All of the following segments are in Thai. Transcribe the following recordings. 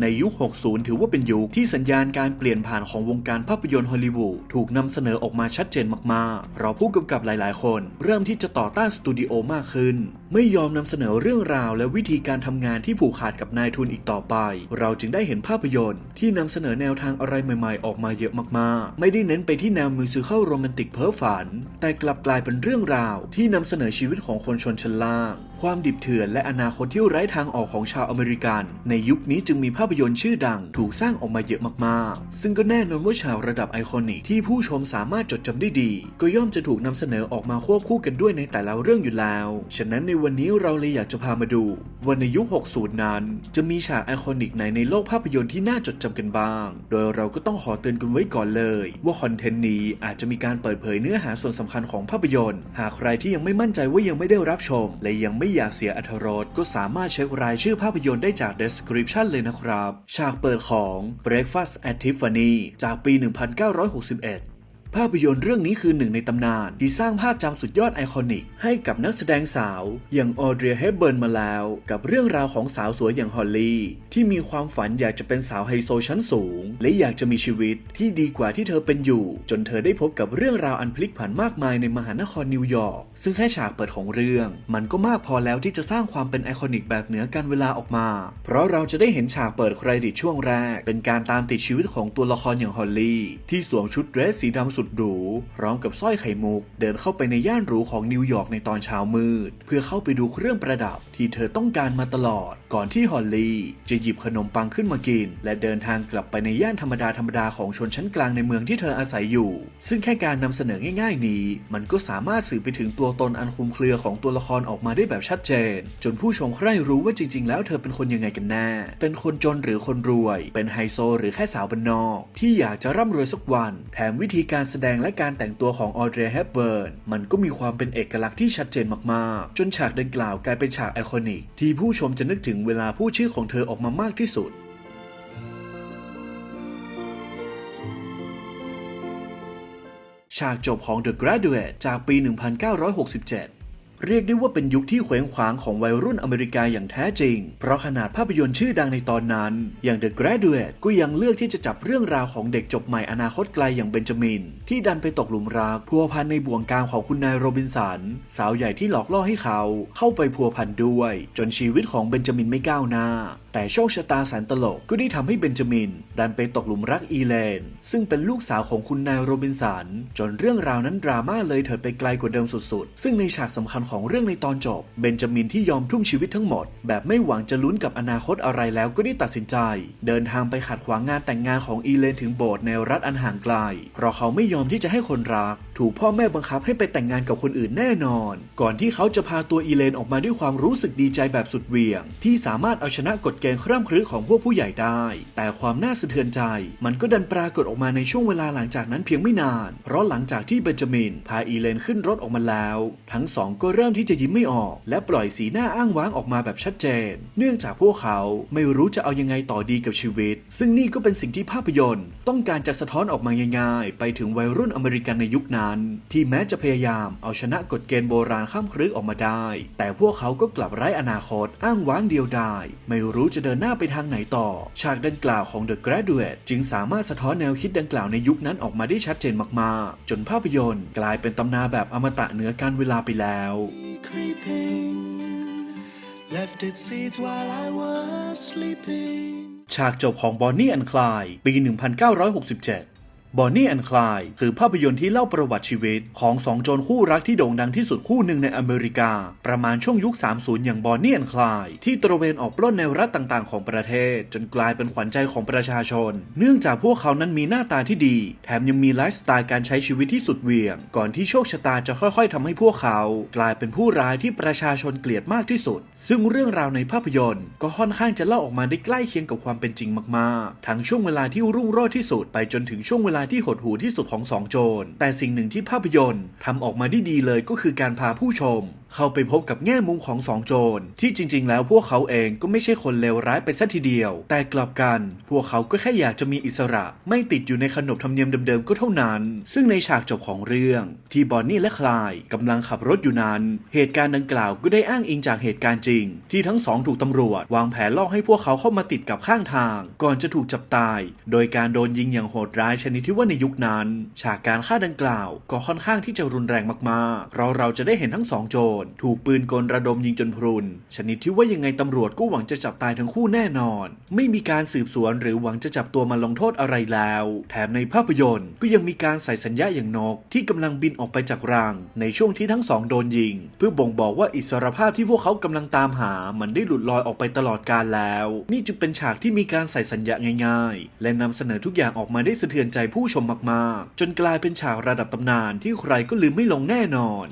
ในยุค 60 ถือว่าเป็นยุคที่สัญญาณการเปลี่ยนผ่านของวงการภาพยนตร์ฮอลลีวูดถูกนำเสนอออกมาชัดเจนมากๆ เราผู้กำกับหลาย ๆ คน เริ่มที่จะต่อต้านสตูดิโอมากขึ้น ไม่ยอมนำเสนอเรื่องราวและวิธีการทำงานที่ผูกขาดกับนายทุนอีกต่อไป เราจึงได้เห็นภาพยนตร์ ที่นำเสนอแนวทางอะไรใหม่ๆ ออกมาเยอะมากๆ ไม่ได้เน้นไปที่แนวมิวสิคัลโรแมนติกเพ้อฝัน แต่กลับกลายเป็นเรื่องราวที่นำเสนอชีวิตของคนชนชั้นล่าง ความดิบเถื่อนและอนาคตที่ไร้ทางออกของชาวอเมริกัน ในยุคนี้จึงมีภาพยนตร์ชื่อดังถูกสร้างออกมาเยอะมากๆ ซึ่งก็แน่นอนว่าชาวระดับไอคอนิกที่ผู้ชมสามารถจดจำได้ดี ก็ย่อมจะถูกนำเสนอออกมาควบคู่กันด้วยในแต่ละเรื่องอยู่แล้ว ฉะนั้นในวันนี้เราเลยอยากจะพามาดูว่าในยุค 60 นั้น จะมีฉากไอคอนิกไหนในโลกภาพยนตร์ที่น่าจดจำกันบ้าง โดยเราก็ต้องขอเตือนกันไว้ก่อนเลย ว่าคอนเทนต์นี้อาจจะมีการเปิดเผยเนื้อหาส่วนสำคัญของภาพยนตร์ หากใครที่ยังไม่มั่นใจว่ายังไม่ได้รับชม และยังไม่อยากเสียอรรถรสก็สามารถเช็ครายชื่อภาพยนตร์ได้จาก description เลยนะครับ ฉากเปิดของ Breakfast at Tiffany จากปี 1961 ภาพยนตร์เรื่องนี้คือหนึ่งในตำนานที่สร้างภาพจำสุดยอดไอคอนิก ให้กับนักแสดงสาว อย่างออเดรียเฮเบิร์นมาแล้ว กับเรื่องราวของสาวสวยอย่างฮอลลี่ ที่มีความฝันอยากจะเป็นสาวไฮโซชั้นสูง และอยากจะมีชีวิตที่ดีกว่าที่เธอเป็นอยู่ จนเธอได้พบกับเรื่องราวอันพลิกผันมากมายในมหานครนิวยอร์กซึ่งแค่ฉากเปิดของเรื่อง มันก็มากพอแล้วที่จะสร้างความเป็นไอคอนิกแบบเหนือการเวลาออกมา เพราะเราจะได้เห็นฉากเปิดเครดิตช่วงแรก เป็นการตามติดชีวิตของตัวละครอย่างฮอลลี่ที่สวมชุดเดรสสีดำสุดหรูพร้อมกับสร้อยไข่มุก เดินเข้าไปในย่านหรูของนิวยอร์กในตอนเช้ามืด เพื่อเข้าไปดูเครื่องประดับที่เธอต้องการมาตลอด ก่อนที่ฮอลลี่จะหยิบขนมปังขึ้นมากิน และเดินทางกลับไปในย่านธรรมดาธรรมดาของชนชั้นกลางในเมืองที่เธออาศัยอยู่ ซึ่งแค่การนำเสนอง่ายๆ นี้ มันก็สามารถสื่อไปถึงตัวตนอันคลุมเครือของตัวละครออกมาได้แบบชัดเจน จนผู้ชมใคร่รู้ว่าจริง ๆ แล้วเธอเป็นคนยังไงกันแน่ เป็นคนจนหรือคนรวย เป็นไฮโซหรือแค่สาวบ้านนอก ที่อยากจะร่ำรวยสักวัน แถมวิธีการแสดงและการแต่งตัวของออเดรย์เฮปเบิร์นมันก็มีความเป็นเอกลักษณ์ที่ชัดเจนมาก ๆ จนฉากดังกล่าวกลายเป็นฉากไอคอนิก ที่ผู้ชมจะนึกถึงเวลาผู้ชื่อของเธอออกมามากที่สุดฉากจบของ The Graduate จากปี 1967 เรียกได้ว่าเป็นยุคที่เขวงขวางของวัยรุ่นอเมริกาอย่างแท้จริง เพราะขนาดภาพยนตร์ชื่อดังในตอนนั้น อย่าง The Graduate ก็ยังเลือกที่จะจับเรื่องราวของเด็กจบใหม่อนาคตไกลอย่างเบนจามิน ที่ดันไปตกหลุมรักพัวพันในบ่วงกามของคุณนายโรบินสัน สาวใหญ่ที่หลอกล่อให้เขา เข้าไปพัวพันด้วย จนชีวิตของเบนจามินไม่ก้าวหน้า แต่โชคชะตาแสนตลกก็ได้ทำให้เบนจามิน ดันไปตกหลุมรักอีเลน ซึ่งเป็นลูกสาวของคุณนายโรบินสัน จนเรื่องราวนั้นดราม่าเลยเถิดไปไกลกว่าเดิมสุดๆ ซึ่งในฉากสำคัญของเรื่องในตอนจบ เบนจามินที่ยอมทุ่มชีวิตทั้งหมด แบบไม่หวังจะลุ้นกับอนาคตอะไรแล้วก็ได้ตัดสินใจ เดินทางไปขัดขวางงานแต่งงานของอีเลนถึงโบสถ์ในรัฐอันห่างไกลเพราะเขาไม่ยอมที่จะให้คนรักถูกพ่อแม่บังคับให้ไปแต่งงานกับคนอื่นแน่นอน ก่อนที่เขาจะพาตัวอีเลนออกมาด้วยความรู้สึกดีใจแบบสุดเหวี่ยง ที่สามารถเอาชนะกฎเกณฑ์คร่ำครึของพวกผู้ใหญ่ได้ แต่ความน่าสะเทือนใจ มันก็ดันปรากฏออกมาในช่วงเวลาหลังจากนั้นเพียงไม่นาน เพราะหลังจากที่เบนจามิน พาอีเลนขึ้นรถออกมาแล้ว ทั้งสองก็เริ่มที่จะยิ้มไม่ออก และปล่อยสีหน้าอ้างว้างออกมาแบบชัดเจน เนื่องจากพวกเขาไม่รู้จะเอายังไงต่อดีกับชีวิต ซึ่งนี่ก็เป็นสิ่งที่ภาพยนตร์ต้องการจะสะท้อนออกมาง่ายๆ ไปถึงวัยรุ่นอเมริกันในยุคนั้น ที่แม้จะพยายามเอาชนะกฎเกณฑ์โบราณข้ามครึกออกมาได้ แต่พวกเขาก็กลับไร้อนาคตอ้างว้างเดียวดายไม่รู้จะเดินหน้าไปทางไหนต่อ ฉากดังกล่าวของ The Graduate จึงสามารถสะท้อนแนวคิดดังกล่าวในยุคนั้นออกมาได้ชัดเจนมากๆ จนภาพยนตร์ กลายเป็นตำนานแบบอมตะเหนือการเวลาไปแล้ว creeping left its seeds while I was sleeping. ฉากจบของบอนนี่แอนคลาย ปี 1967 บอนนี่แอนคลายคือภาพยนตร์ที่เล่าประวัติชีวิต ของสองโจรคู่รักที่โด่งดังที่สุดคู่หนึ่งในอเมริกา ประมาณช่วงยุค 30 อย่างบอนนี่แอนคลายที่ตระเวนออกปล้นในรัฐต่างๆ ของประเทศ จนกลายเป็นขวัญใจของประชาชน เนื่องจากพวกเขานั้นมีหน้าตาที่ดี แถมยังมีไลฟ์สไตล์การใช้ชีวิตที่สุดเหวี่ยง ก่อนที่โชคชะตาจะค่อยๆทำให้พวกเขา กลายเป็นผู้ร้ายที่ประชาชนเกลียดมากที่สุด ซึ่งเรื่องราวในภาพยนตร์ก็ค่อนข้างจะเล่าออกมาได้ใกล้เคียงกับความเป็นจริงมากๆ ทั้งช่วงเวลาที่รุ่งโรจน์ที่สุดไปจนถึงช่วงเวลาที่หดหู่ที่สุดของสองโจร แต่สิ่งหนึ่งที่ภาพยนตร์ทำออกมาได้ดีเลยก็คือการพาผู้ชม เข้าไปพบกับแง่มุมของสองโจร ที่จริง ๆ แล้วพวกเขาเองก็ไม่ใช่คนเลวร้ายไปซะทีเดียว แต่กลับกัน พวกเขาก็แค่อยากจะมีอิสระ ไม่ติดอยู่ในขนบธรรมเนียมเดิมๆก็เท่านั้น ซึ่งในฉากจบของเรื่อง ที่บอนนี่และคลายกำลังขับรถอยู่นั้น เหตุการณ์ดังกล่าวก็ได้อ้างอิงจากเหตุการณ์จริง ที่ทั้งสองถูกตำรวจ วางแผนล่อให้พวกเขาเข้ามาติดกับข้างทาง ก่อนจะถูกจับตาย โดยการโดนยิงอย่างโหดร้ายชนิดที่ว่าในยุคนั้น ฉากการฆ่าดังกล่าว ก็ค่อนข้างที่จะรุนแรงมากๆ เราเราจะได้เห็นทั้งสองโจรถูกปืนกลระดมยิงจนพรุน ชนิดที่ว่ายังไงตำรวจก็หวังจะจับตายทั้งคู่แน่นอน ไม่มีการสืบสวนหรือหวังจะจับตัวมาลงโทษอะไรแล้ว แถมในภาพยนตร์ก็ยังมีการใส่สัญญาอย่างนก ที่กำลังบินออกไปจากรัง ในช่วงที่ทั้งสองโดนยิง เพื่อบ่งบอกว่าอิสรภาพที่พวกเขากำลังตามหา มันได้หลุดลอยออกไปตลอดกาลแล้ว นี่จึงเป็นฉากที่มีการใส่สัญญาง่าย ๆ และนำเสนอทุกอย่างออกมาได้สะเทือนใจผู้ชมมากๆ จนกลายเป็นฉากระดับตำนานที่ใครก็ลืมไม่ลงแน่นอน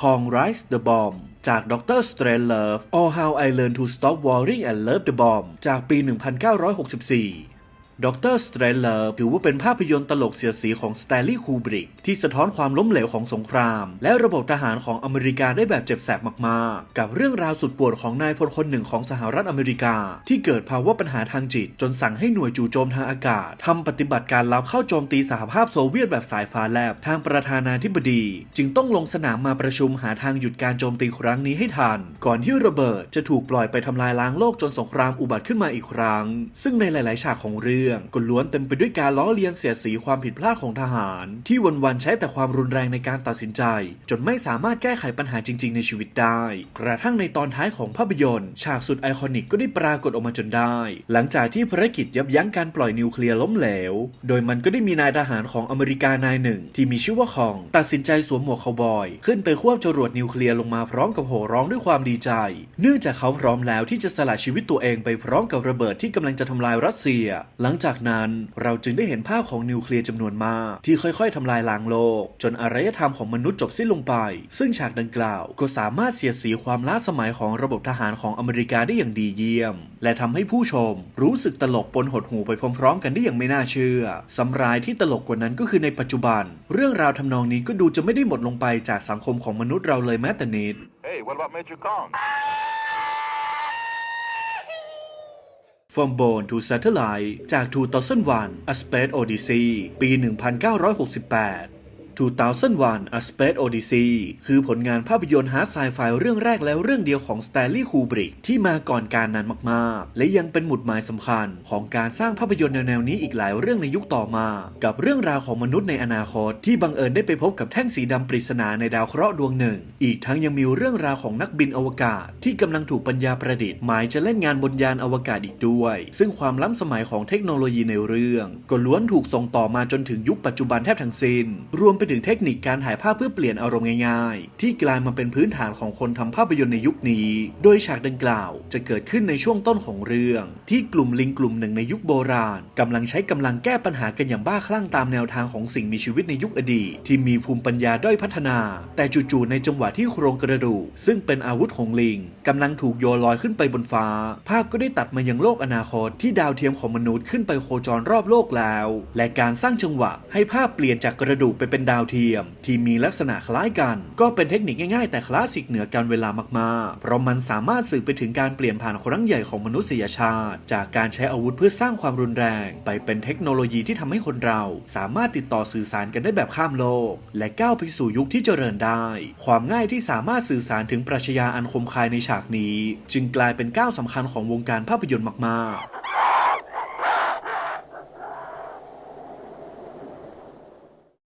ของ Rise the Bomb จาก Dr. Strangelove All How I Learned to Stop Worrying and Love the Bomb จากปี 1964 ด็อกเตอร์สเตรนเลอร์ถือว่าเป็นภาพยนตร์ตลกเสียดสีของสแตนลีย์คูบริกที่สะท้อนความล้มเหลวของสงคราม และระบบทหารของอเมริกาได้แบบเจ็บแสบมากๆ กับเรื่องราวสุดปวดของนายพลคนหนึ่งของสหรัฐอเมริกา ที่เกิดภาวะปัญหาทางจิต จนสั่งให้หน่วยจู่โจมทางอากาศทำปฏิบัติการลับเข้าโจมตีสหภาพโซเวียตแบบสายฟ้าแลบทางประธานาธิบดี จึงต้องลงสนามมาประชุมหาทางหยุดการโจมตีครั้งนี้ให้ทัน ก่อนที่ระเบิดจะถูกปล่อยไปทำลายล้างโลกจนสงครามอุบัติขึ้นมาอีกครั้ง ซึ่งในหลาย ๆ ฉากของเรื่องก็ล้วนเต็มไปด้วยการล้อเลียนเสียดสีความผิดพลาดของทหาร ที่วันๆใช้แต่ความรุนแรงในการตัดสินใจ จนไม่สามารถแก้ไขปัญหาจริง ๆ ในชีวิตได้ กระทั่งในตอนท้ายของภาพยนตร์ฉากสุดไอคอนิกก็ได้ปรากฏออกมาจนได้ หลังจากที่ภารกิจยับยั้งการปล่อยนิวเคลียร์ล้มเหลว โดยมันก็ได้มีนายทหารของอเมริกานายหนึ่ง ที่มีชื่อว่าคองตัดสินใจสวมหมวกคาวบอย ขึ้นไปควบจรวดนิวเคลียร์ลงมาพร้อมกับโห่ร้องด้วยความดีใจ เนื่องจากเขาพร้อมแล้วที่จะสละชีวิตตัวเองไปพร้อมกับระเบิดที่กำลังจะทำลายรัสเซีย หลังจากนั้นเราจึงได้เห็นภาพของนิวเคลียร์จำนวนมาก ที่ค่อยๆทำลายล้างโลก จนอารยธรรมของมนุษย์จบสิ้นลงไป ซึ่งฉากดังกล่าว ก็สามารถเสียดสีความล้าสมัยของระบบทหารของอเมริกาได้อย่างดีเยี่ยม และทำให้ผู้ชม รู้สึกตลกปนหดหูไปพร้อมๆ กันได้อย่างไม่น่าเชื่อสำรายที่ตลกกว่านั้นก็คือในปัจจุบัน เรื่องราวทำนองนี้ก็ดูจะไม่ได้หมดลงไปจากสังคมของมนุษย์เราเลยแม้แต่นิด Hey, what about Major Kong? From Bone to Satellite จาก 2001 A Space Odyssey ปี 1968 2001 A Space Odyssey คือผลงานภาพยนตร์ฮาร์ดไซไฟเรื่องแรกแล้วเรื่องเดียวของสแตนลีย์คูบริกที่มาก่อนการนั้นมากๆ และยังเป็นหมุดหมายสำคัญของการสร้างภาพยนตร์แนวๆนี้อีกหลายเรื่องในยุคต่อมา กับเรื่องราวของมนุษย์ในอนาคต ที่บังเอิญได้ไปพบกับแท่งสีดำปริศนาในดาวเคราะห์ดวงหนึ่ง อีกทั้งยังมีเรื่องราวของนักบินอวกาศ ที่กำลังถูกปัญญาประดิษฐ์หมายจะเล่นงานบนยานอวกาศอีกด้วย ซึ่งความล้ำสมัยของเทคโนโลยีในเรื่อง ก็ล้วนถูกส่งต่อมาจนถึงยุคปัจจุบันแทบทั้งสิ้น รวมไปถึงเทคนิคการถ่ายภาพเพื่อเปลี่ยนอารมณ์ง่ายๆ ที่กลายมาเป็นพื้นฐานของคนทำภาพยนตร์ในยุคนี้ โดยฉากดังกล่าวจะเกิดขึ้นในช่วงต้นของเรื่อง ที่กลุ่มลิงกลุ่มหนึ่งในยุคโบราณกำลังใช้กำลังแก้ปัญหากันอย่างบ้าคลั่งตามแนวทางของสิ่งมีชีวิตในยุคอดีตที่มีภูมิปัญญาด้อยพัฒนา แต่จู่ๆในจังหวะที่โครงกระดูกซึ่งเป็นอาวุธของลิงกำลังถูกโยนลอยขึ้นไปบนฟ้า ภาพก็ได้ตัดมายังโลกอนาคตที่ดาวเทียมของมนุษย์ขึ้นไปโคจรรอบโลกแล้ว และการสร้างจังหวะให้ภาพเปลี่ยนจากกระดูกไปเป็นดาวเทียม ที่มีลักษณะคล้ายกัน ก็เป็นเทคนิคง่ายๆ แต่คลาสสิกเหนือการเวลามากๆ เพราะมันสามารถสื่อไปถึงการเปลี่ยนผ่านครั้งใหญ่ของมนุษยชาติ จากการใช้อาวุธเพื่อสร้างความรุนแรง ไปเป็นเทคโนโลยีที่ทำให้คนเรา สามารถติดต่อสื่อสารกันได้แบบข้ามโลก และก้าวไปสู่ยุคที่เจริญได้ ความง่ายที่สามารถสื่อสารถึงปรัชญาอันคมคายในฉากนี้ จึงกลายเป็นก้าวสำคัญของวงการภาพยนตร์มากๆ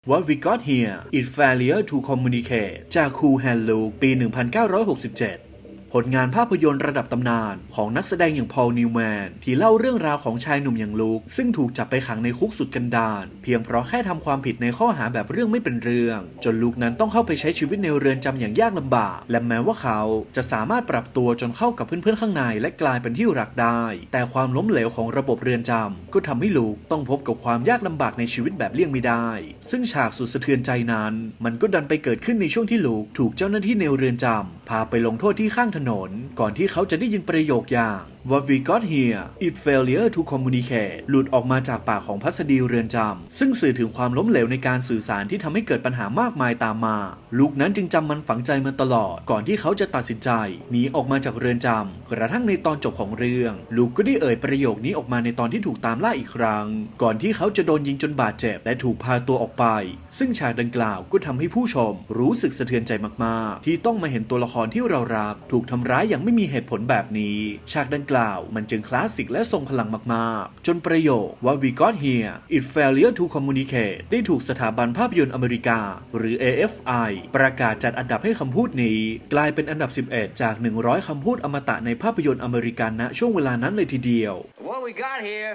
What We Got Here It Failure to Communicate จาก Cool Hand Luke ปี 1967 ผลงานภาพยนตร์ระดับตำนาน ของนักแสดงอย่างพอลนิวแมน ที่เล่าเรื่องราวของชายหนุ่มอย่างลูก ซึ่งถูกจับไปขังในคุกสุดกันดารเพียงเพราะแค่ทำความผิดในข้อหาแบบเรื่องไม่เป็นเรื่อง จนลูกนั้นต้องเข้าไปใช้ชีวิตในเรือนจำอย่างยากลำบาก และแม้ว่าเขาจะสามารถปรับตัวจนเข้ากับเพื่อนๆข้างในและกลายเป็นที่รักได้ แต่ความล้มเหลวของระบบเรือนจำก็ทำให้ลูกต้องพบกับความยากลำบากในชีวิตแบบเลี่ยงไม่ได้ ซึ่งฉากสุดสะเทือนใจนั้น มันก็ดันไปเกิดขึ้นในช่วงที่ลูกถูกเจ้าหน้าที่ในเรือนจำพาไปลงโทษที่ข้างถนนก่อนที่เขาจะได้ยินประโยคอย่าง What we got here it failure to communicate หลุดออกมาจากปากของพัสดีเรือนจำซึ่งสื่อถึงความล้มเหลวในการสื่อสารที่ทำให้เกิดปัญหามากมายตามมา ลูกนั้นจึงจำมันฝังใจมาตลอด ก่อนที่เขาจะตัดสินใจหนีออกมาจากเรือนจำกระทั่งในตอนจบของเรื่อง ลูกก็ได้เอ่ยประโยคนี้ออกมาในตอนที่ถูกตามล่าอีกครั้ง ก่อนที่เขาจะโดนยิงจนบาดเจ็บและถูกพาตัวออกไป ซึ่งฉากดังกล่าวก็ทำให้ผู้ชมรู้สึกสะเทือนใจมากๆ ที่ต้องมาเห็นตัวละครที่เรารักถูกทำร้ายอย่างไม่มีเหตุผลแบบนี้ ฉากดังกล่าว มันจึงคลาสสิกและทรงพลังมากๆ จนประโยคว่า we got here it failure to communicate ได้ถูกสถาบันภาพยนตร์อเมริกา หรือ AFI ประกาศจัดอันดับให้คำพูดนี้ กลายเป็นอันดับ 11 จาก 100 คำพูดอมตะในภาพยนตร์อเมริกันณช่วงเวลานั้นเลยทีเดียว What we got here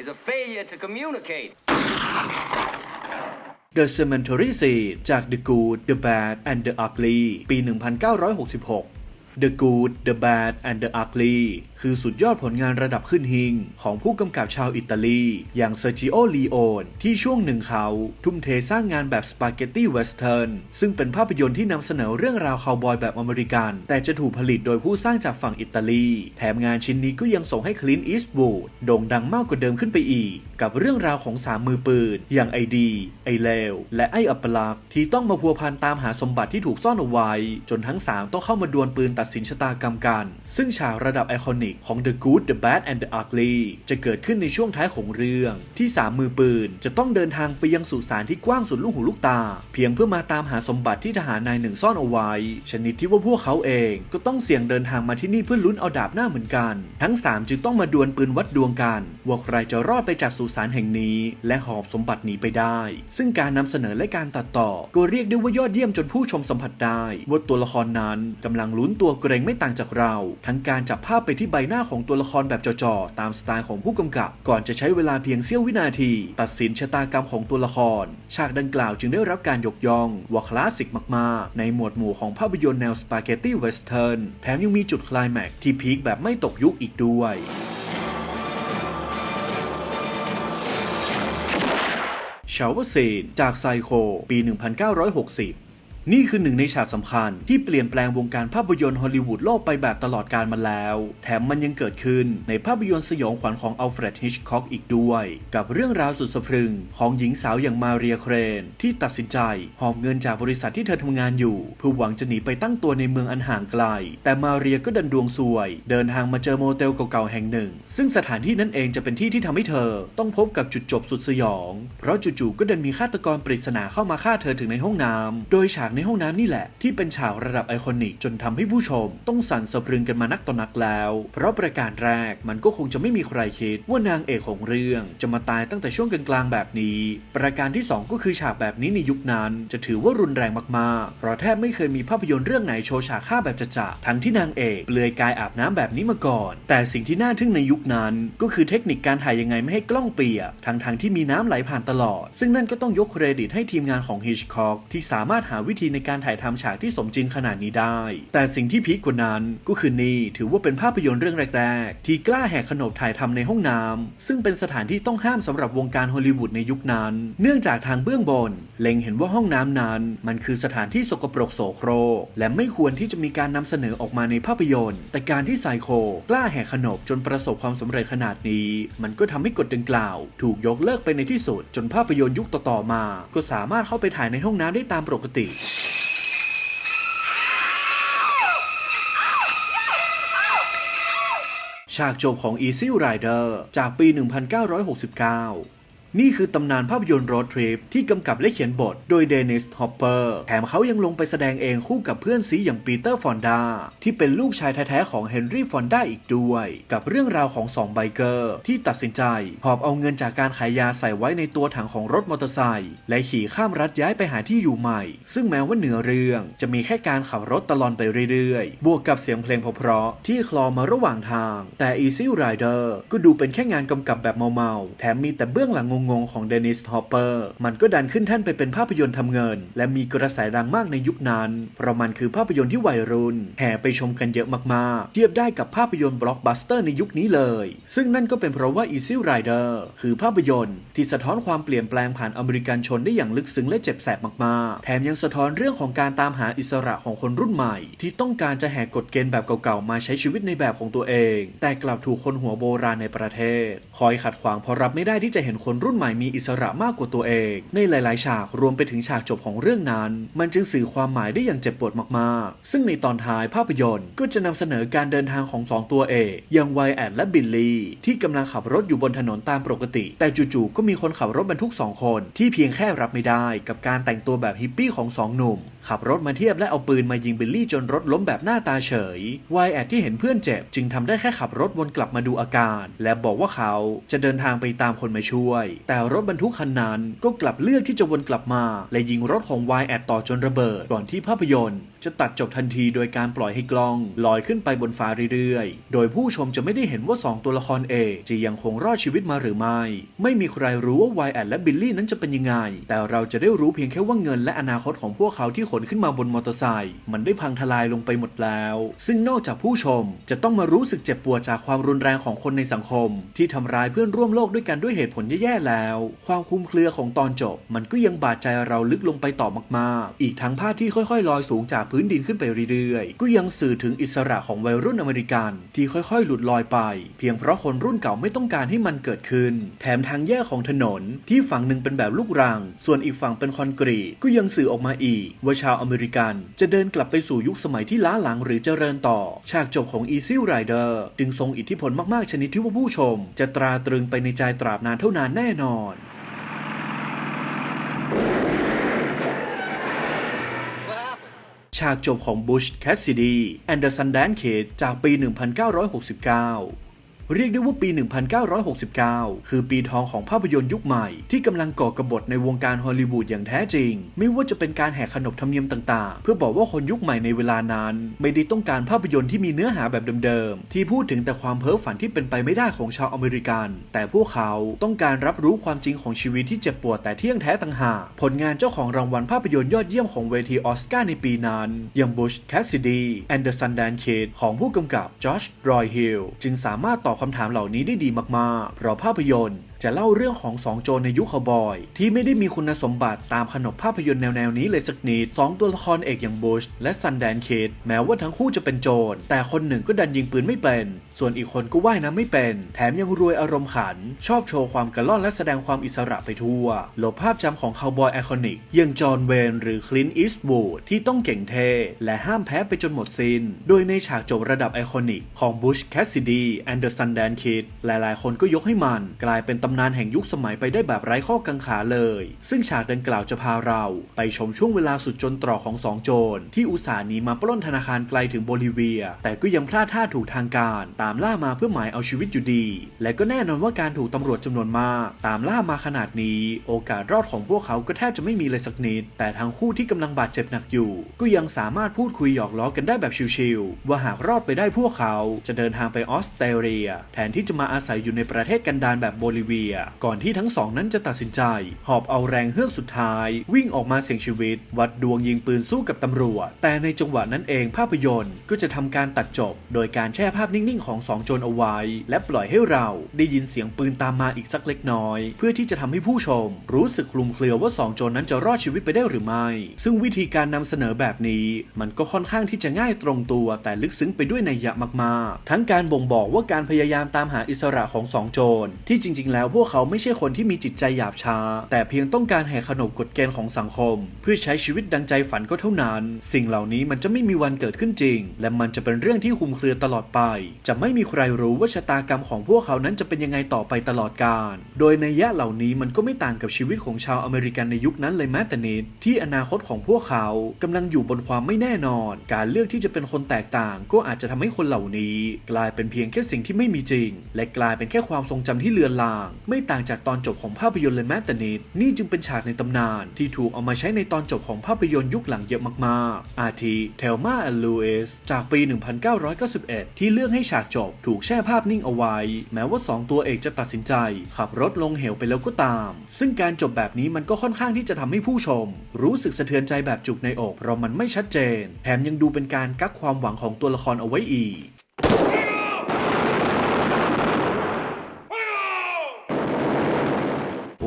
is a failure to communicate. The Cemetery Scene จาก The Good, The Bad and the Ugly ปี 1966 The Good, The Bad and the Ugly คือสุดยอดผลงานระดับขึ้นหิงของผู้กำกับชาวอิตาลี อย่างเซอร์จิโอลีโอนที่ช่วงหนึ่งเขา ทุ่มเทสร้างงานแบบสปาเกตตี้เวสเทิร์นซึ่งเป็นภาพยนตร์ที่นำเสนอเรื่องราวคาวบอยแบบอเมริกัน แต่จะถูกผลิตโดยผู้สร้างจากฝั่งอิตาลี แถมงานชิ้นนี้ก็ยังส่งให้คลินอีสต์บูดโด่งดังมากกว่าเดิมขึ้นไปอีก กับเรื่องราวของสามมือปืน อย่างไอดี ไอเลว และไออัปลักษ์ที่ต้องมาพัวพันตามหาสมบัติที่ถูกซ่อนเอาไว้ จนทั้ง 3 ต้องเข้ามาดวลปืนตัดสินชะตากรรมกัน ซึ่งฉากระดับไอคอนิกของ The Good The Bad and the Ugly จะเกิดขึ้นในช่วงท้ายของเรื่อง ที่สามมือปืนจะต้องเดินทางไปยังสุสานที่กว้างสุดลูกหูลูกตา เพียงเพื่อมาตามหาสมบัติที่ทหารนายหนึ่งซ่อนเอาไว้ ชนิดที่ว่าพวกเขาเองก็ต้องเสี่ยงเดินทางมาที่นี่เพื่อลุ้นเอาดาบหน้าเหมือนกัน ทั้งสามจึงต้องมาดวลปืนวัดดวงกันว่าใครจะรอดไปจากสุสานแห่งนี้ และหอบสมบัติหนีไปได้ ซึ่งการนำเสนอและการตัดต่อ ก็เรียกได้ว่ายอดเยี่ยมจนผู้ชมสัมผัสได้ว่าตัวละครนั้นกำลังลุ้นตัวเกรงไม่ต่างจากเรา ทั้งการจับภาพไปที่ใบหน้าของตัวละครแบบจ่อๆ ตามสไตล์ของผู้กำกับ ก่อนจะใช้เวลาเพียงเสี้ยววินาที ตัดสินชะตากรรมของตัวละคร ฉากดังกล่าวจึงได้รับการยกย่องว่าคลาสสิกมากๆ ในหมวดหมู่ของภาพยนตร์แนวสปาเกตตี้เวสเทิร์นแถมยังมีจุดคลายแม็กที่พีคแบบไม่ตกยุคอีกด้วยชาวเซีนจากไซโค ปี 1960 นี่คือหนึ่งในฉากสำคัญที่เปลี่ยนแปลงวงการภาพยนตร์ฮอลลีวูดโลกไปแบบตลอดกาลมาแล้ว แถมมันยังเกิดขึ้นในภาพยนตร์สยองขวัญของอัลเฟรดฮิชคอกอีกด้วย กับเรื่องราวสุดสะพรึงของหญิงสาวอย่างมาเรียเครน ที่ตัดสินใจหอบเงินจากบริษัทที่เธอทำงานอยู่ เพื่อหวังจะหนีไปตั้งตัวในเมืองอันห่างไกล แต่มาเรียก็ดันดวงซวย เดินทางมาเจอโมเตลเก่าๆแห่งหนึ่ง ซึ่งสถานที่นั้นเองจะเป็นที่ที่ทำให้เธอ ต้องพบกับจุดจบสุดสยอง เพราะจู่ๆก็ดันมีฆาตกรปริศนาเข้ามาฆ่าเธอถึงในห้องน้ำโดยฉากในห้องน้ำนี่แหละ ที่เป็นฉากระดับไอคอนิกจนทำให้ผู้ชม ต้องสั่นสะพรึงกันมานักต่อนักแล้ว เพราะประการแรกมันก็คงจะไม่มีใครคิดว่านางเอกของเรื่องจะมาตายตั้งแต่ช่วงกลางๆแบบนี้ ประการที่สองก็คือฉากแบบนี้ในยุคนั้น จะถือว่ารุนแรงมากๆ เพราะแทบไม่เคยมีภาพยนตร์เรื่องไหนโชว์ฉากฆ่าแบบจะๆทั้งที่นางเอกเปลือยกายอาบน้ำแบบนี้มาก่อน แต่สิ่งที่น่าทึ่งในยุคนั้น ก็คือเทคนิคการถ่ายยังไงไม่ให้กล้องเปียกทั้งๆที่มีน้ำไหลผ่านตลอด ซึ่งนั่นก็ต้องยกเครดิตให้ทีมงานของฮิชคอกที่สามารถหาวิธีในการถ่ายทำฉากที่สมจริงขนาดนี้ได้ แต่สิ่งที่พีคกว่านั้นก็คือนี่ถือว่าเป็นภาพยนตร์เรื่องแรก ๆ ที่กล้าแหกขนบถ่ายทำในห้องน้ำซึ่งเป็นสถานที่ต้องห้ามสำหรับวงการฮอลลีวูดในยุคนั้น เนื่องจากทางเบื้องบน เล็งเห็นว่าห้องน้ำนั้น มันคือสถานที่สกปรกโสโครกและไม่ควรที่จะมีการนำเสนอออกมาในภาพยนตร์ แต่การที่ไซโคกล้าแหกขนบจนประสบความสำเร็จขนาดนี้ มันก็ทำให้กฎดังกล่าว ถูกยกเลิกไปในที่สุดจนภาพยนตร์ยุคต่อๆมา ก็สามารถเข้าไปถ่ายในห้องน้ำได้ตามปกติฉากจบของ Easy Rider จากปี 1969 นี่คือตำนานภาพยนตร์ Road Trip ที่กำกับและเขียนบทโดยเดนิสฮอปเปอร์แถมเขายังลงไปแสดงเองคู่กับเพื่อนซีอย่างปีเตอร์ฟอนดาที่เป็นลูกชายแท้ๆของเฮนรี่ฟอนดาอีกด้วย กับเรื่องราวของสองไบเกอร์ที่ตัดสินใจ หอบเอาเงินจากการขายยาใส่ไว้ในตัวถังของรถมอเตอร์ไซค์และขี่ข้ามรัฐย้ายไปหาที่อยู่ใหม่ ซึ่งแม้ว่าเหนือเรื่องจะมีแค่การขับรถตลอนไปเรื่อยๆ บวกกับเสียงเพลงเพราะๆที่คลอมาระหว่างทาง แต่ Easy Rider ก็ดูเป็นแค่งานกำกับแบบเมาๆแถมมีแต่เบื้องหลังงงๆของเดนิสฮอปเปอร์มันก็ดันขึ้นแท่นไปเป็นภาพยนตร์ทำเงิน และมีกระแสดังมากในยุคนั้นเพราะมันคือภาพยนตร์ที่วัยรุ่นแห่ไปชมกันเยอะมากๆ เทียบได้กับภาพยนตร์บล็อกบัสเตอร์ในยุคนี้เลย ซึ่งนั่นก็เป็นเพราะว่า Easy Rider คือภาพยนตร์ที่สะท้อนความเปลี่ยนแปลงผ่านอเมริกันชนได้อย่างลึกซึ้งและเจ็บแสบมากๆ แถมยังสะท้อนเรื่องของการตามหาอิสระของคนรุ่นใหม่ ที่ต้องการจะแหกกฎเกณฑ์แบบเก่าๆมาใช้ชีวิตในแบบของตัวเอง แต่กลับถูกคนหัวโบราณในประเทศ คอยขัดขวางเพราะรับไม่ได้ที่จะเห็นคนรุ่นุ่นใหม่มีอิสระมากกว่าตัวเอง ในหลาย ๆ ฉากรวมไปถึงฉากจบของเรื่องนั้น มันจึงสื่อความหมายได้อย่างเจ็บปวดมาก ๆ ซึ่งในตอนท้ายภาพยนตร์ ก็จะนำเสนอการเดินทางของสองตัวเอกอย่างไวแอนและบิลลี่ ที่กำลังขับรถอยู่บนถนนตามปกติ แต่จู่ ๆ ก็มีคนขับรถบรรทุกสองคน ที่เพียงแค่รับไม่ได้กับการแต่งตัวแบบฮิปปี้ของสองหนุ่ม ขับรถมาเทียบและเอาปืนมายิงบิลลี่จนรถล้มแบบหน้าตาเฉย ไวแอดที่เห็นเพื่อนเจ็บ จึงทำได้แค่ขับรถวนกลับมาดูอาการ และบอกว่าเขาจะเดินทางไปตามคนมาช่วย แต่รถบรรทุกคันนั้นก็กลับเลือกที่จะวนกลับมา และยิงรถของไวแอดต่อจนระเบิดก่อนที่ภาพยนตร์จะตัดจบทันทีโดยการปล่อยให้กล้องลอยขึ้นไปบนฟ้าเรื่อยๆ โดยผู้ชมจะไม่ได้เห็นว่า 2 ตัวละครเอกจะยังคงรอดชีวิตมาหรือไม่ ไม่มีใครรู้ว่าไวแอดและบิลลี่นั้นจะเป็นยังไง แต่เราจะได้รู้เพียงแค่ว่าเงินและอนาคตของพวกเขาที่ขนขึ้นมาบนมอเตอร์ไซค์มันได้พังทลายลงไปหมดแล้ว ซึ่งนอกจากผู้ชมจะต้องมารู้สึกเจ็บปวดจากความรุนแรงของคนในสังคม ที่ทำร้ายเพื่อนร่วมโลกด้วยกันด้วยเหตุผลแย่ๆแล้ว ความคลุมเครือของตอนจบ มันก็ยังบาดใจเราลึกลงไปต่อมากๆ อีกทั้งภาพที่ค่อยๆ ลอยสูงจากพื้นดินขึ้นไปเรื่อยๆ ก็ยังสื่อถึงอิสระของวัยรุ่นอเมริกันที่ค่อยๆ หลุดลอยไป เพียงเพราะคนรุ่นเก่าไม่ต้องการให้มันเกิดขึ้น แถมทางแยกของถนนที่ฝั่งหนึ่งเป็นแบบลูกรัง ส่วนอีกฝั่งเป็นคอนกรีตก็ยังสื่อออกมาอีก ว่าชาวอเมริกัน จะเดินกลับไปสู่ยุคสมัยที่ล้าหลังหรือเจริญต่อ ฉากจบของ Easy Rider จึงทรงอิทธิพลมากๆชนิดที่ว่าผู้ชม จะตราตรึงไปในใจตราบนานเท่านานแน่นอน What happened? ฉากจบของบุชแคสซิดีแอนเดอร์สันแดนเคดจากปี 1969 เรียกได้ว่าปี 1969 คือปีทองของภาพยนตร์ยุคใหม่ที่กำลังก่อกบฏในวงการฮอลลีวูดอย่างแท้จริง ไม่ว่าจะเป็นการแหกขนบธรรมเนียมต่างๆ เพื่อบอกว่าคนยุคใหม่ในเวลานั้น ไม่ได้ต้องการภาพยนตร์ที่มีเนื้อหาแบบเดิมๆ ที่พูดถึงแต่ความเพ้อฝันที่เป็นไปไม่ได้ของชาวอเมริกัน แต่พวกเขาต้องการรับรู้ความจริงของชีวิตที่เจ็บปวดแต่เที่ยงแท้ต่างหากผลงานเจ้าของรางวัลภาพยนตร์ยอดเยี่ยมของเวทีออสการ์ในปีนั้น อย่าง Bush Cassidy and the Sundance Kid ของผู้กำกับจอชรอยฮิลจึงสามารถตอบคำถามเหล่านี้ได้ดีมากๆเพราะภาพยนตร์ จะเล่าเรื่องของสองโจรในยุคคาวบอย ที่ไม่ได้มีคุณสมบัติตามขนบภาพยนตร์แนวๆนี้เลยสักนิดสองตัวละครเอกอย่างบุชและซันแดนเคดแม้ว่าทั้งคู่จะเป็นโจร แต่คนหนึ่งก็ดันยิงปืนไม่เป็น ส่วนอีกคนก็ว่ายน้ำไม่เป็น แถมยังรวยอารมณ์ขัน ชอบโชว์ความกระล่อนและแสดงความอิสระไปทั่วหลบภาพจำของคาวบอยไอคอนิกอย่างจอห์นเวนหรือคลินอีสต์วูดที่ต้องเก่งเท และห้ามแพ้ไปจนหมดสิน้น โดยในฉากจบระดับไอคอนิกของบุชแคสซิดีแอนเดอร์ซันแดนคิดหลายๆ คนก็ยกให้มันกลายเป็นตำนานแห่งยุคสมัยไปได้แบบไร้ข้อกังขาเลย ซึ่งฉากดังกล่าวจะพาเรา ไปชมช่วงเวลาสุดจนตรอกของสองโจร ที่อุตส่าห์หนีมาปล้นธนาคารไกลถึงโบลิเวีย แต่ก็ยังพลาดท่าถูกทางการ ตามล่ามาเพื่อหมายเอาชีวิตอยู่ดี และก็แน่นอนว่าการถูกตำรวจจำนวนมากตามล่ามาขนาดนี้ โอกาสรอดของพวกเขาก็แทบจะไม่มีเลยสักนิด แต่ทั้งคู่ที่กำลังบาดเจ็บหนักอยู่ ก็ยังสามารถพูดคุยหยอกล้อกันได้แบบชิลๆว่าหากรอดไปได้พวกเขา จะเดินทางไปออสเตรเลีย แทนที่จะมาอาศัยอยู่ในประเทศกันดารแบบโบลิเวียย ก่อนที่ทั้งสองนั้นจะตัดสินใจ หอบเอาแรงเฮือกสุดท้าย วิ่งออกมาเสี่ยงชีวิต วัดดวงยิงปืนสู้กับตำรวจ แต่ในจังหวะนั้นเองภาพยนตร์ก็จะทำการตัดจบ โดยการแช่ภาพนิ่งๆของสองโจรเอาไว้ และปล่อยให้เราได้ยินเสียงปืนตามมาอีกสักเล็กน้อย เพื่อที่จะทำให้ผู้ชม รู้สึกคลุมเครือว่าสองโจรนั้นจะรอดชีวิตไปได้หรือไม่ ซึ่งวิธีการนำเสนอแบบนี้ มันก็ค่อนข้างที่จะง่ายตรงตัว แต่ลึกซึ้งไปด้วยนัยยะมากๆ ทั้งการบ่งบอกว่าการพยายามตามหาอิสระของสองโจรที่จริง ๆ แล้วพวกเขาไม่ใช่คนที่มีจิตใจหยาบช้า แต่เพียงต้องการแหกขนบกฎเกณฑ์ของสังคม เพื่อใช้ชีวิตดังใจฝันก็เท่านั้น สิ่งเหล่านี้มันจะไม่มีวันเกิดขึ้นจริง และมันจะเป็นเรื่องที่คุมเครือตลอดไป จะไม่มีใครรู้ว่าชะตากรรมของพวกเขานั้นจะเป็นยังไงต่อไปตลอดกาลโดยในยะเหล่านี้มันก็ไม่ต่างกับชีวิตของชาวอเมริกันในยุคนั้นเลยแม้แต่นิดที่อนาคตของพวกเขากำลังอยู่บนความไม่แน่นอน การเลือกที่จะเป็นคนแตกต่าง ก็อาจจะทำให้คนเหล่านี้ กลายเป็นเพียงแค่สิ่งที่ไม่มีจริง และกลายเป็นแค่ความทรงจำที่เลือนลางไม่ต่างจากตอนจบของภาพยนตร์เลยแม้แต่นิด นี่จึงเป็นฉากในตำนาน ที่ถูกเอามาใช้ในตอนจบของภาพยนตร์ยุคหลังเยอะมากๆ อาทิเทลมาแอนลูเอสจากปี 1991 ที่เลือกให้ฉากจบถูกแช่ภาพนิ่งเอาไว้ แม้ว่าสองตัวเอกจะตัดสินใจ ขับรถลงเหวไปแล้วก็ตาม ซึ่งการจบแบบนี้มันก็ค่อนข้างที่จะทำให้ผู้ชม รู้สึกสะเทือนใจแบบจุกในอกเพราะมันไม่ชัดเจน แถมยังดูเป็นการกักความหวังของตัวละครเอาไว้อีก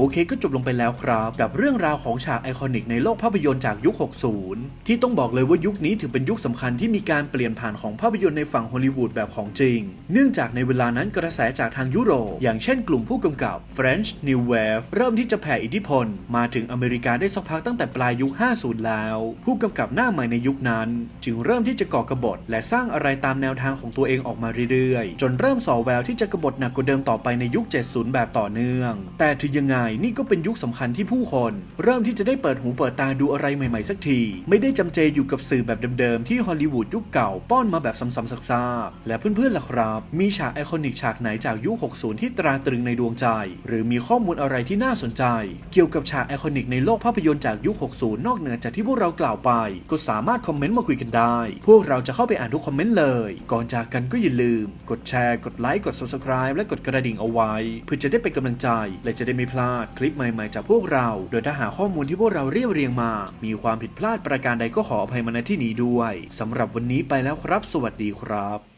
โอเคก็จบลงไปแล้วครับ กับเรื่องราวของฉากไอคอนิกในโลกภาพยนตร์จากยุค 60 ที่ต้องบอกเลยว่ายุคนี้ถือเป็นยุคสำคัญที่มีการเปลี่ยนผ่านของภาพยนตร์ในฝั่งฮอลลีวูดแบบของจริง เนื่องจากในเวลานั้นกระแสจากทางยุโรป อย่างเช่นกลุ่มผู้กำกับ French New Wave เริ่มที่จะแผ่อิทธิพล มาถึงอเมริกาได้สักพักตั้งแต่ปลายยุค 50 แล้ว ผู้กำกับหน้าใหม่ในยุคนั้น จึงเริ่มที่จะก่อกระบฏ และสร้างอะไรตามแนวทางของตัวเองออกมาเรื่อยๆ จนเริ่มส่อแววที่จะกบฏหนักกว่าเดิมต่อไปในยุค 70 แบบต่อเนื่อง แต่ถึงยังไงนี่ก็เป็นยุคสำคัญที่ผู้คน เริ่มที่จะได้เปิดหูเปิดตาดูอะไรใหม่ๆสักที ไม่ได้จำเจอยู่กับสื่อแบบเดิมๆ ที่ฮอลลีวูดยุคเก่าป้อนมาแบบซ้ำๆซากๆและเพื่อนๆล่ะครับ มีฉากไอคอนิกฉากไหนจากยุค 60 ที่ตราตรึงในดวงใจ หรือมีข้อมูลอะไรที่น่าสนใจ เกี่ยวกับฉากไอคอนิกในโลกภาพยนตร์จากยุค 60 นอกเหนือจากที่พวกเรากล่าวไป ก็สามารถคอมเมนต์มาคุยกันได้ พวกเราจะเข้าไปอ่านทุกคอมเมนต์เลย ก่อนจากกันก็อย่าลืม กดแชร์ กดไลค์ กด subscribe และกดกระดิ่งเอาไว้ เพื่อจะได้เป็นกำลังใจ และจะได้ไม่พลาดคลิปใหม่ๆจากพวกเรา โดยถ้าหาข้อมูลที่พวกเราเรียบเรียงมา มีความผิดพลาดประการใดก็ขออภัยมาณที่นี้ด้วยสำหรับวันนี้ไปแล้วครับ สวัสดีครับ